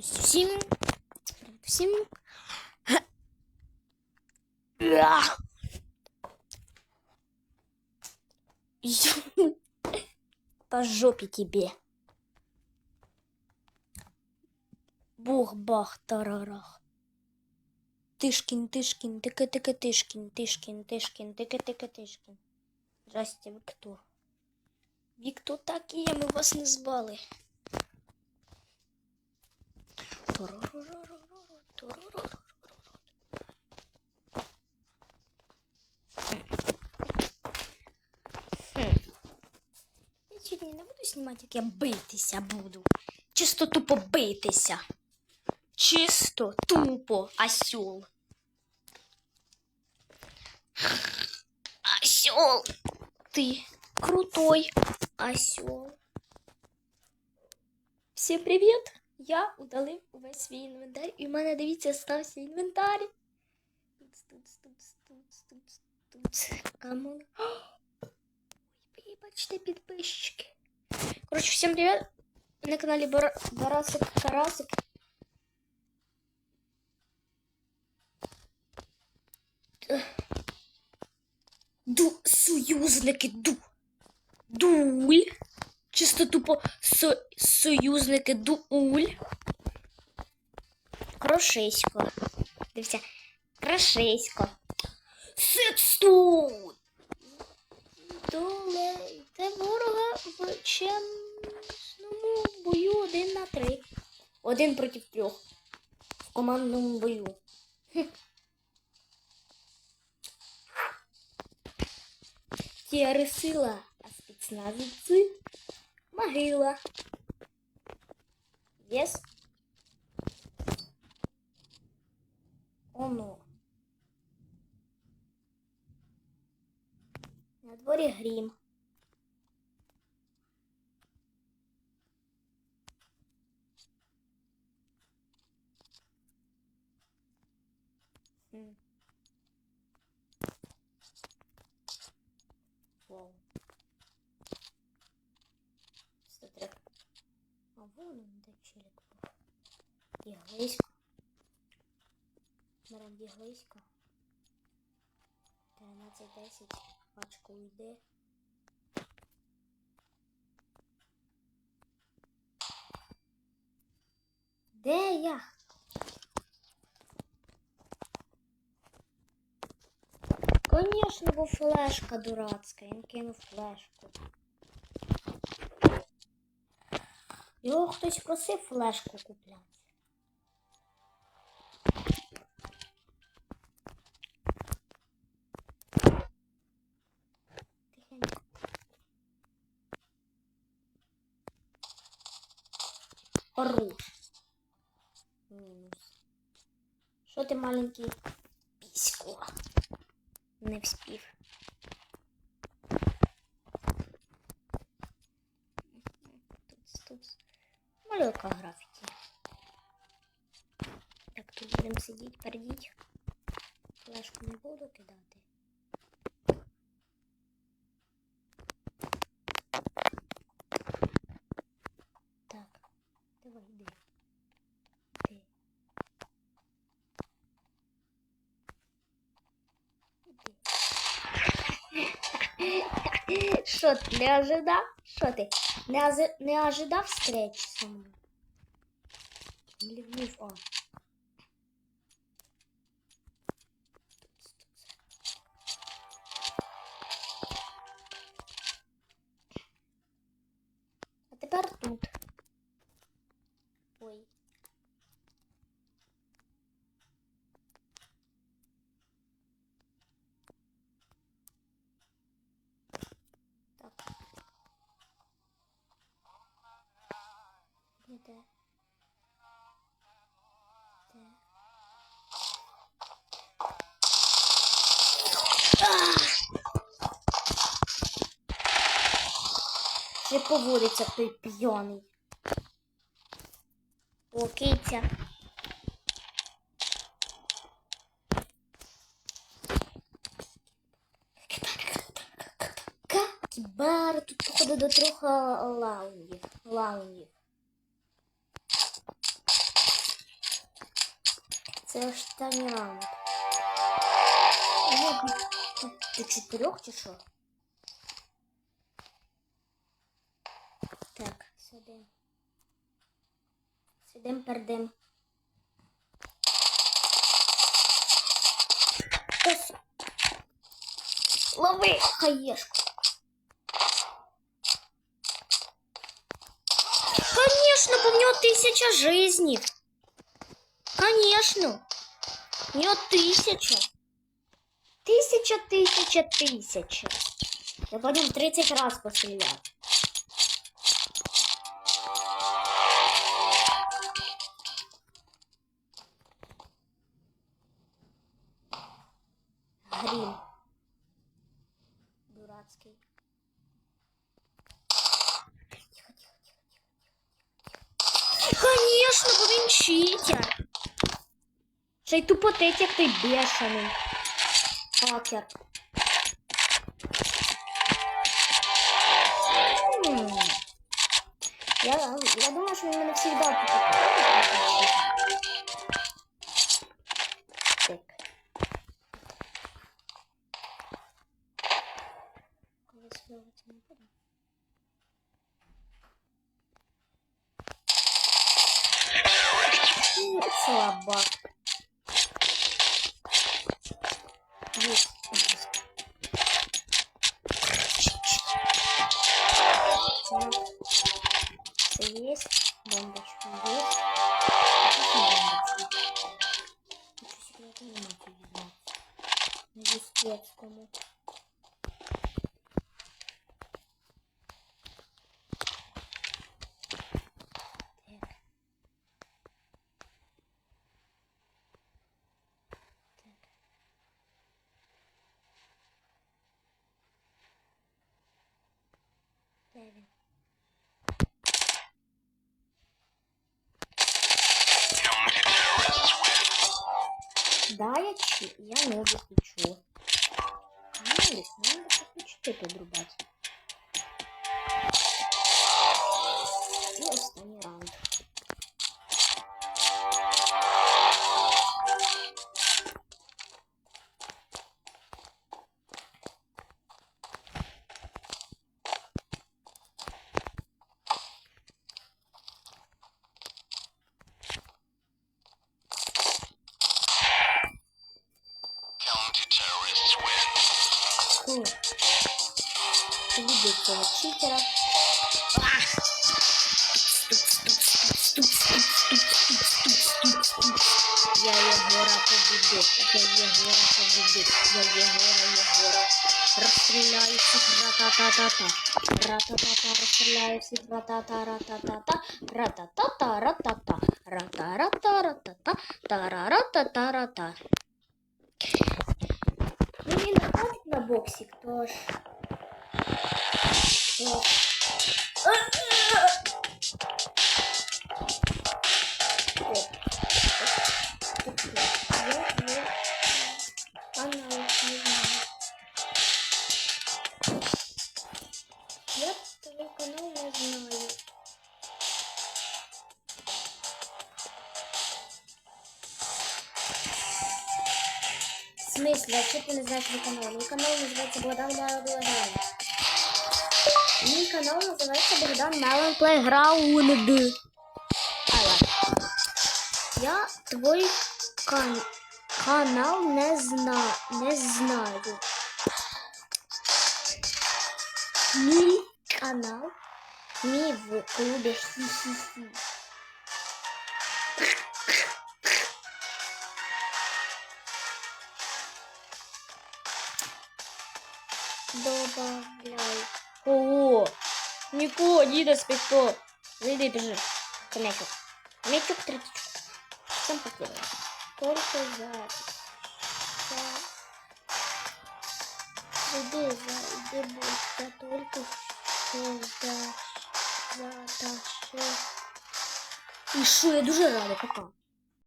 Всім. Всім. Ах. По жопе тебе. Бух-бах, тарарах. Тишкін, тишкін, тики тики тишкін, тишкін, тишкін, тики тики тишкін. Здрасте, Ви хто? Є, ми вас не звали. Я сьогодні не буду знімати, як я битися буду. Чисто тупо битися. Чисто тупо осел. Осел. Ты крутой осел. Всім привіт! Я удалив увесь свій інвентар, і в мене, дивіться, стався інвентар. Туц, туц, туц, туц, туц, туц. Камон. Ой, вибачте, підписчики. Коротше, всім привіт! На каналі Бар... Барасик Карасик. Ду, союзники, ду. Дуль. Чисто тупо со, союзники дуль. Крошисько. Дивіться. Крошисько. Секстун. Долейте ворога в чесному бою один на три. Один проти трьох. В командному бою. Тіари сила, а спецназівці могила. Єс. Оно. На дворі грім. Біглисько. Берем біглисько. 13-10. Пачку йде. Де я? Конечно, бо флешка дурацька, він кинув флешку. Його хтось просив флешку купляти. Хорош. Мінус. Що ти маленький пісько? Не вспів. Тут, тут. Малюка графіті. Так, тут будемо сидіти, пердіть. Флешку не буду кидати. Іди. ты не ожидал? Что ты Не, ози- не ожидав встречи со мной? Или вниз он? А теперь тут. не поводиться той п'яний. Локиця. бар, тут походу до трьох лаунів. лаунів. Це ж там раунд. До чотирьох чи що? Сидим. Сидим, пердим. Хтось. Лови хаєшку. Конечно, бо в нього тисяча жизней. Конечно. У нього тисяча. Тисяча, тисяча, тисяча. Я потім 30 раз постріляв. Грім. Дурацький. Тихо, тихо, тихо, тихо. Конечно, бо він читер. Ще й тупотить, як той бешений. Хакер. Я, я думаю, що він мене завжди покупає. Так. Коли співати не буду. М, Слабак. Есть. Есть. Бомбочка есть. Бомбочка. Хочу секретную мать узнать. На Естецкому. Так. Так. Де він? Да, я чи... Я ноги хочу. Ноги, надо почти подрубати. І Люблю цього читера. Я Єгора побідив, я Єгора побідив, я Єгора, Єгора. Розстріляю всіх ра-та-та-та-та. Ра-та-та-та, розстріляю всіх ра-та-та, ра-та-та-та. Ра-та-та-та, ра-та-та. Ра-та-ра-та, ра-та-та. Та-ра-ра-та-та-ра-та. Мені не хватить на боксик, тож... В смысле, а что ты не знаешь мой канал? Мой канал называется Богдан Мелон Плейграунд. Мой канал называется Богдан Мелон Плейграунд. А ладно. Я твой кан канал не зна не знаю. Мій канал мій в клубі хі-хі-хі. добавляй. Ого! Нико, Дида, спектор. Зайди, бежи. К мячу. К мячу, третичку. Сам покидывай. Только запись. Иди, за, иди, будто только все сдашь, задашь. И шо, я дуже рада, пока.